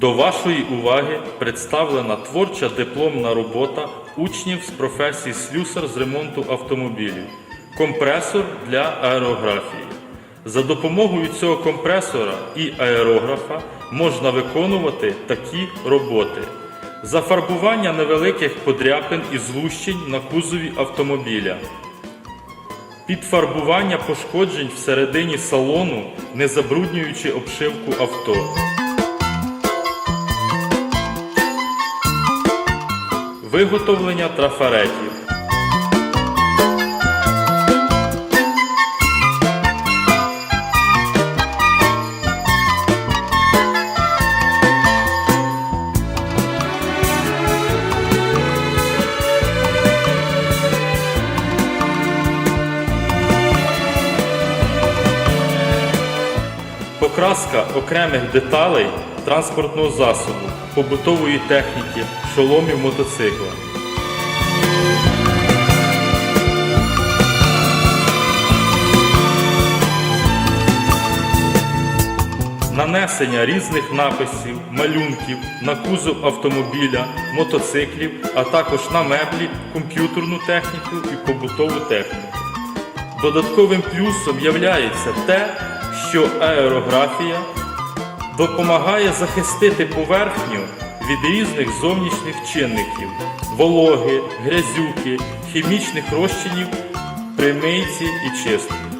До вашої уваги представлена творча дипломна робота учнів з професії слюсар з ремонту автомобілів. Компресор для аерографії. За допомогою цього компресора і аерографа можна виконувати такі роботи: зафарбування невеликих подряпин і злущень на кузові автомобіля. Підфарбування пошкоджень всередині салону, не забруднюючи обшивку авто. Виготовлення трафаретів. Покраска окремих деталей транспортного засобу, побутової техніки, шоломів мотоцикла. Нанесення різних написів, малюнків на кузов автомобіля, мотоциклів, а також на меблі, комп'ютерну техніку і побутову техніку. Додатковим плюсом являється те, що аерографія допомагає захистити поверхню від різних зовнішніх чинників, вологи, грязюки, хімічних розчинів при мийці і чистці.